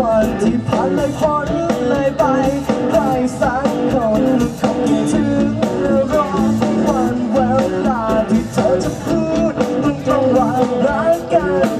วันที่ผ่านเลยพ้นเลยไปไครสักคนคงคิดถึงรอวันเวลาที่เธอจะพูดตรงๆว่ารักกัน